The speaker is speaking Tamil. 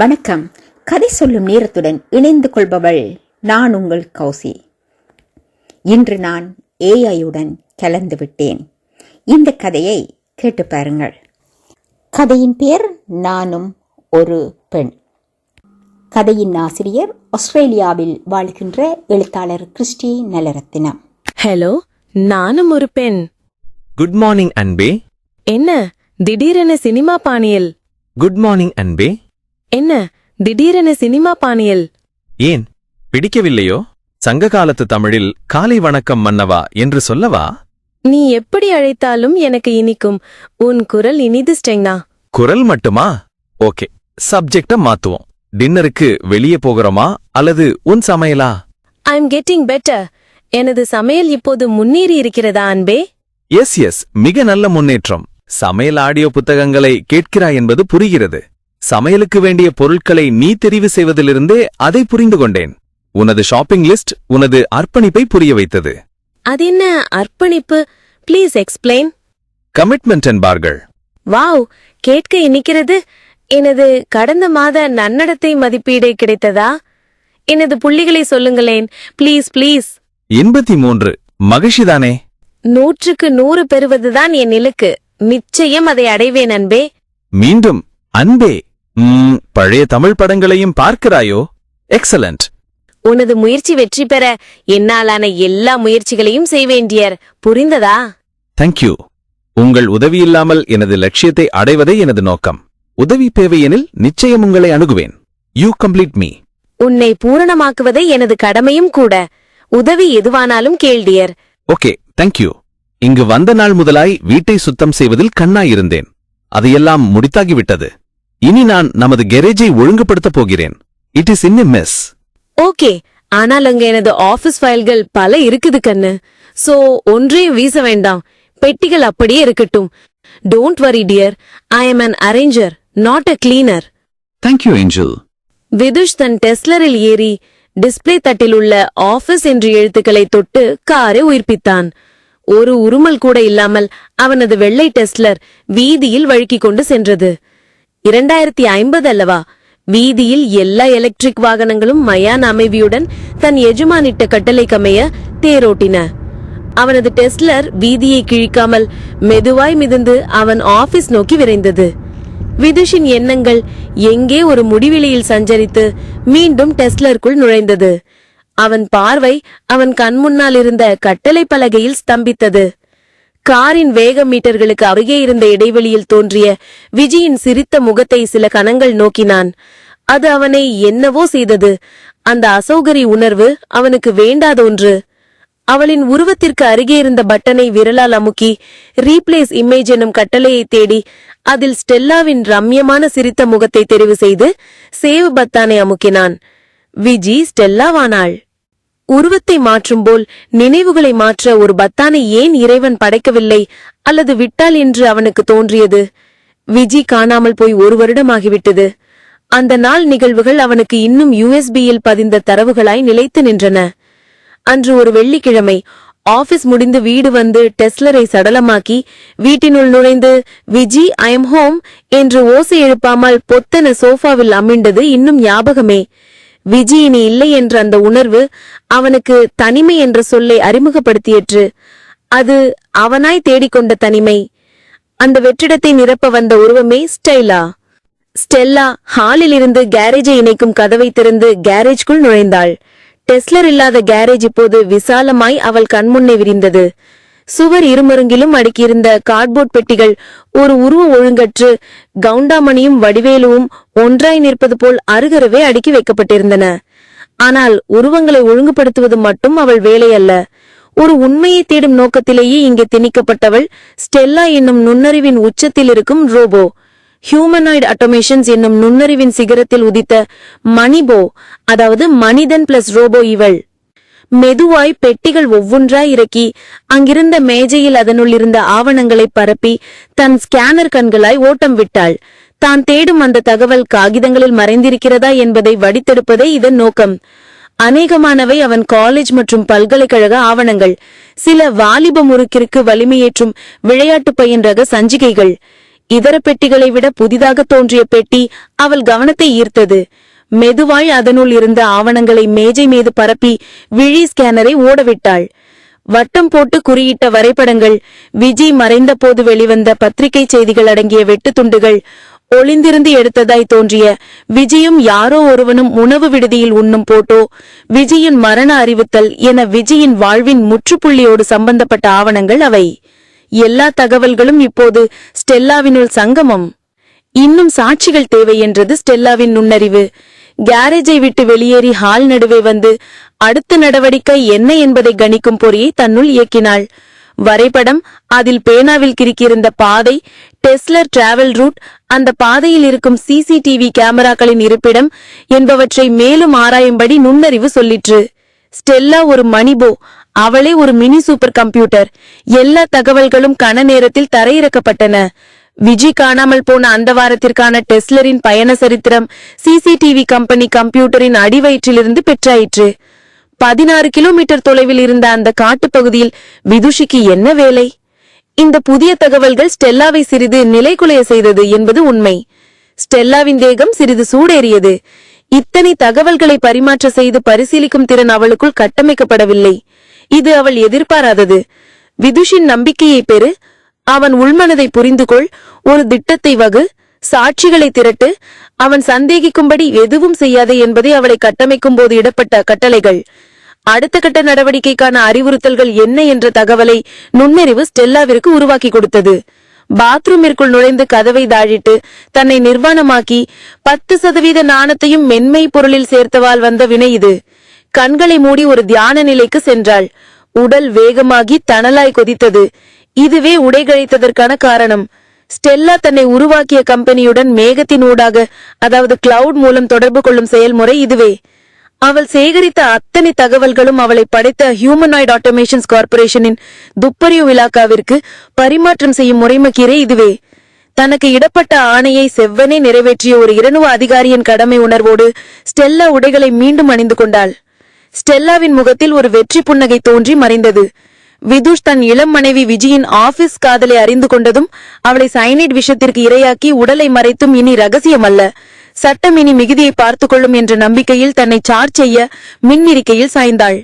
வணக்கம். கதை சொல்லும் நேரத்துடன் இணைந்து கொள்பவள் நான் உங்கள் கௌசி. இன்று நான் ஏஐயுடன் கலந்து விட்டேன். இந்த கதையை கேட்டு பாருங்கள். கதையின் பெயர் நானும் ஒரு பெண். கதையின் ஆசிரியர் ஆஸ்திரேலியாவில் வாழ்கின்ற எழுத்தாளர் கிறிஸ்டி நலரத்தினம் ஹலோ நானும் ஒரு பெண். குட் மார்னிங் அன்பே என்ன திடீரென சினிமா பாணியில்? குட் மார்னிங் அன்பே என்ன? திடீரென சினிமா பாணியில். ஏன்? பிடிக்கவில்லையோ? சங்க காலத்து தமிழில் காலை வணக்கம் மன்னவா என்று சொல்லவா? நீ எப்படி அழைத்தாலும் எனக்கு இனிக்கும். உன் குரல் இனிது ஸ்டெங்னா குரல் மட்டுமா? ஓகே. சப்ஜெக்ட மாத்துவோம். டின்னருக்கு வெளியே போகிறோமா? அல்லது உன் சமையலா? ஐ எம் கெட்டிங் பெட்டர் எனது சமையல் இப்போது முன்னேறி இருக்கிறதா அன்பே? எஸ் எஸ் மிக நல்ல முன்னேற்றம். சமையல் ஆடியோ புத்தகங்களை கேட்கிறாய் என்பது புரிகிறது. சமையலுக்கு வேண்டிய பொருட்களை நீ தெரிவு செய்வதிலிருந்தே அதை புரிந்து கொண்டேன். உனது ஷாப்பிங் லிஸ்ட் உனது அர்ப்பணிப்பை புரிய வைத்தது. அது என்ன அர்ப்பணிப்பு? ப்ளீஸ் எக்ஸ்பிளைன் கமிட்மெண்ட் என்பார்கள் வாவ் கேட்க இனிக்கிறது எனது கடந்த மாத நன்னடத்தை மதிப்பீடு கிடைத்ததா? எனது புள்ளிகளை சொல்லுங்களேன். ப்ளீஸ் ப்ளீஸ் எண்பத்தி மூன்று. மகிழ்ச்சிதானே? நூற்றுக்கு நூறு பெறுவதுதான் என் இலக்கு. நிச்சயம் அதை அடைவேன் அன்பே. மீண்டும் அன்பே. ம், பழைய தமிழ் படங்களையும் பார்க்கிறாயோ? எக்ஸலண்ட் உனது முயற்சி வெற்றி பெற என்னாலான எல்லா முயற்சிகளையும் செய்வேன் டியர் புரிந்ததா தேங்க்யூ உங்கள் உதவியில்லாமல் எனது லட்சியத்தை அடைவதே எனது நோக்கம். உதவி தேவையெனில் நிச்சயம் உங்களை அணுகுவேன். யூ கம்ப்ளீட் மீ உன்னை பூரணமாக்குவதே எனது கடமையும் கூட. உதவி எதுவானாலும் கேள் டியர். ஓகே தேங்க்யூ இங்கு வந்த நாள் முதலாய் வீட்டை சுத்தம் செய்வதில் கண்ணாயிருந்தேன் அதையெல்லாம் முடித்தாகிவிட்டது. இனி நான் நமது கெரேஜை ஒழுங்குபடுத்தப் போகிறேன். It is in mess okay ஆனால் அங்க எனது ஆபீஸ் ஃபைல்கள் பல இருக்குது கண்ணு. சோ ஒன்றையும் வீச வேண்டாம். பெட்டிகள் அப்படியே இருக்கட்டும். Don't worry dear I am an arranger not a cleaner thank you angel Vidhush தன் டெஸ்லரில் ஏறி டிஸ்ப்ளே தட்டில் உள்ள ஆபீஸ் என்று எழுத்துக்களை தொட்டு காரை உயிர்ப்பித்தான். ஒரு உருமல் கூட இல்லாமல் அவனது வெள்ளை டெஸ்லர் வீதியில் வழுக்கிக் கொண்டு சென்றது. இரண்டாயிரத்தி ஐம்பது அல்லவா? வீதியில் எல்லா எலக்ட்ரிக் வாகனங்களும் மயான அமைவியுடன் தன் எஜமானிட்ட கட்டளை கமைய தேரோட்டின. அவனது டெஸ்லர் வீதியை கிழிக்காமல் மெதுவாய் மிதந்து அவன் ஆபீஸ் நோக்கி விரைந்தது. விதுஷின் எண்ணங்கள் எங்கே ஒரு முடிவெளியில் சஞ்சரித்து மீண்டும் டெஸ்லருக்குள் நுழைந்தது. அவன் பார்வை அவன் கண்முன்னால் இருந்த கட்டளை பலகையில் ஸ்தம்பித்தது. காரின் வேக மீட்டர்களுக்கு அருகே இருந்த இடைவெளியில் தோன்றிய விஜயின் சிரித்த முகத்தை சில கணங்கள் நோக்கினான். அது அவனை என்னவோ செய்தது. அந்த அசௌகரி உணர்வு அவனுக்கு வேண்டாத ஒன்று. அவளின் உருவத்திற்கு அருகே இருந்த பட்டனை விரலால் அமுக்கி ரீப்ளேஸ் இமேஜ் எனும் கட்டளையை தேடி அதில் ஸ்டெல்லாவின் ரம்யமான சிரித்த முகத்தை தெரிவு செய்து சேவ் பத்தானை அமுக்கினான். விஜி ஸ்டெல்லாவானாள். உருவத்தை மாற்றும் போல் நினைவுகளை மாற்ற ஒரு பத்தானை ஏன் இறைவன் படைக்கவில்லை அல்லது விட்டால் என்று அவனுக்கு தோன்றியது? விஜி காணாமல் போய் ஒரு வருடமாகிவிட்டது. அந்த நாள் நிகழ்வுகள் அவனுக்கு இன்னும் யுஎஸ்பியில் பதிந்த தரவுகளாய் நிலைத்து நின்றன. அன்று ஒரு வெள்ளிக்கிழமை ஆபீஸ் முடிந்து வீடு வந்து டெஸ்லரை சடலமாக்கி வீட்டினுள் நுழைந்து விஜி ஐ எம் ஹோம் என்று ஓசை எழுப்பாமல் பொத்தன சோஃபாவில் அமிழ்ந்தது இன்னும் ஞாபகமே. விஜி இனி இல்லை என்ற அந்த உணர்வு அவனுக்கு தனிமை என்ற சொல்லை அறிமுகப்படுத்தியற்று. அது அவனாய் தேடிக்கொண்ட தனிமை. அந்த வெற்றிடத்தை நிரப்ப வந்த உருவமே ஸ்டைலா ஸ்டெல்லா ஹாலில் இருந்து கேரேஜை இணைக்கும் கதவை திறந்து கேரேஜ்குள் நுழைந்தாள். டெஸ்லர் இல்லாத கேரேஜ் இப்போது விசாலமாய் அவள் கண்முன்னே விரிந்தது. சுவர் இருமருங்கிலும் அடுக்கியிருந்த கார்ட்போர்ட் பெட்டிகள் ஒரு உருவ ஒழுங்கற்று கவுண்டாமணியும் வடிவேலுவும் ஒன்றாய் நிற்பது போல் அருகருவே அடுக்கி வைக்கப்பட்டிருந்தன. ஆனால் உருவங்களை ஒழுங்குபடுத்துவது மட்டும் அவள் வேலை அல்ல ஒரு உண்மையை தேடும் நோக்கத்திலேயே இங்கே திணிக்கப்பட்டவள் ஸ்டெல்லா என்னும் நுண்ணறிவின் உச்சத்தில் இருக்கும் ரோபோ. ஹியூமனாய்டு ஆட்டோமேஷன்ஸ் என்னும் நுண்ணறிவின் சிகரத்தில் உதித்த மணிபோ அதாவது மனிதன் பிளஸ் ரோபோ இவள். மெதுவாய் பெட்டிகள் ஒவ்வொன்றாய் இறக்கி அங்கிருந்த மேஜையில் அதனுள் இருந்த ஆவணங்களை பரப்பி தன் ஸ்கேனர் கண்களாய் ஓட்டம் விட்டாள். தான் தேடும் அந்த தகவல் காகிதங்களில் மறைந்திருக்கிறதா என்பதை வடித்தெடுப்பதே இதன் நோக்கம். அநேகமானவை அவன் காலேஜ் மற்றும் பல்கலைக்கழக ஆவணங்கள் சில வாலிப முறுக்கிற்கு வலிமையேற்றும் விளையாட்டு பையன் ரக சஞ்சிகைகள். இதர பெட்டிகளை விட புதிதாக தோன்றிய பெட்டி அவள் கவனத்தை ஈர்த்தது. மெதுவாய் அதனுள் இருந்த ஆவணங்களை மேஜை மீது பரப்பி விழி ஸ்கேனரை ஓடவிட்டாள். வட்டம் போட்டு குறியிட்ட வரைபடங்கள் விஜய் மறைந்த போது வெளிவந்த பத்திரிகை செய்திகள் அடங்கிய வெட்டு துண்டுகள் ஒளிந்திருந்து எடுத்ததாய் தோன்றிய விஜயும் யாரோ ஒருவனும் உணவு விடுதியில் உண்ணும் போட்டோ விஜயின் மரண அறிவித்தல் என விஜயின் வாழ்வின் முற்றுப்புள்ளியோடு சம்பந்தப்பட்ட ஆவணங்கள் அவை. எல்லா தகவல்களும் இப்போது ஸ்டெல்லாவினுள் சங்கமம். இன்னும் சாட்சிகள் தேவை என்றது ஸ்டெல்லாவின் நுண்ணறிவு. கேரேஜை விட்டு வெளியேறி ஹால் நடுவே வந்து அடுத்த நடவடிக்கை என்ன என்பதை கணிக்கும் பொறியை தன்னுள் இயக்கினாள். வரைபடம் அதில் பேனாவில் கிறுக்கியிருந்த பாதை டெஸ்லர் டிராவல் ரூட் அந்த பாதையில் இருக்கும் சிசிடிவி கேமராக்களின் இருப்பிடம் என்பவற்றை மேலும் ஆராயும்படி நுண்ணறிவு சொல்லிற்று. ஸ்டெல்லா ஒரு மணிபோ அவளே ஒரு மினி சூப்பர் கம்ப்யூட்டர். எல்லா தகவல்களும் கன நேரத்தில் தரையிறக்கப்பட்டன. விஜி காணாமல் போன அந்த வாரத்திற்கான டெஸ்லரின் பயண சரித்திரம் சிசிடிவி கம்பெனி கம்ப்யூட்டரின் அடிவயிற்றிலிருந்து பெற்றாயிற்று. பதினாறு கிலோமீட்டர் தொலைவில் இருந்த அந்த காட்டுப்பகுதியில் விதுஷிக்கு என்ன வேலை? இந்த புதிய தகவல்கள் ஸ்டெல்லாவை சிறிது நிலைகுலைய செய்தது என்பது உண்மை. ஸ்டெல்லாவின் தேகம் சிறிது சூடேறியது. இத்தனை தகவல்களை பரிமாற்ற செய்து பரிசீலிக்கும் திறன் அவளுக்குள் கட்டமைக்கப்படவில்லை. இது அவள் எதிர்பாராதது. விதுஷின் நம்பிக்கையை பெறு அவன் உள்மனதை புரிந்து கொள் ஒரு திட்டத்தை வகு சாட்சிகளை திரட்டு அவன் சந்தேகிக்கும்படி எதுவும் செய்யாதே என்பதே அவளை கட்டமைக்கும் போது இடப்பட்ட கட்டளைகள். அடுத்த கட்ட நடவடிக்கைக்கான அறிவுறுத்தல்கள் என்ன என்ற தகவலை நுண்ணறிவு ஸ்டெல்லாவிற்கு உருவாக்கி கொடுத்தது. பாத்ரூமிற்குள் நுழைந்து கதவை தாழிட்டு தன்னை நிர்வாணமாக்கி பத்து சதவீத நாணத்தையும் மென்மை பொருளில் சேர்த்தவால் வந்த வினை இது. கண்களை மூடி ஒரு தியான நிலைக்கு சென்றாள். உடல் வேகமாகி தணலாய் கொதித்தது. இதுவே உடைகழித்ததற்கான காரணம். ஸ்டெல்லா தன்னை உருவாக்கிய கம்பெனியுடன் மேகத்தின் ஊடாக அதாவது கிளவுட் மூலம் தொடர்பு கொள்ளும் செயல்முறை இதுவே. அவள் சேகரித்த அத்தனை தகவல்களும் அவளை படைத்த ஹியூமனாய்டு ஆட்டோமேஷன்ஸ் கார்பரேஷனின் துப்பறிவு இலாக்காவிற்கு பரிமாற்றம் செய்யும் முறைமக்கீரே இதுவே. தனக்கு இடப்பட்ட ஆணையை செவ்வனே நிறைவேற்றிய ஒரு இரணுவ அதிகாரியின் கடமை உணர்வோடு ஸ்டெல்லா உடைகளை மீண்டும் அணிந்து கொண்டாள். ஸ்டெல்லாவின் முகத்தில் ஒரு வெற்றி புன்னகை தோன்றி மறைந்தது. விதுஷ் தன் இளம் மனைவி விஜயின் ஆபீஸ் காதலை அறிந்து கொண்டதும் அவளை சைனைட் விஷத்திற்கு இரையாக்கி உடலை மறைத்தும் இனி ரகசியமல்ல. சட்டம் இனி மிகுதியை பார்த்துக் கொள்ளும் என்ற நம்பிக்கையில் தன்னை சார்ஜ் செய்ய மின்னிருக்கையில் சாய்ந்தாள்.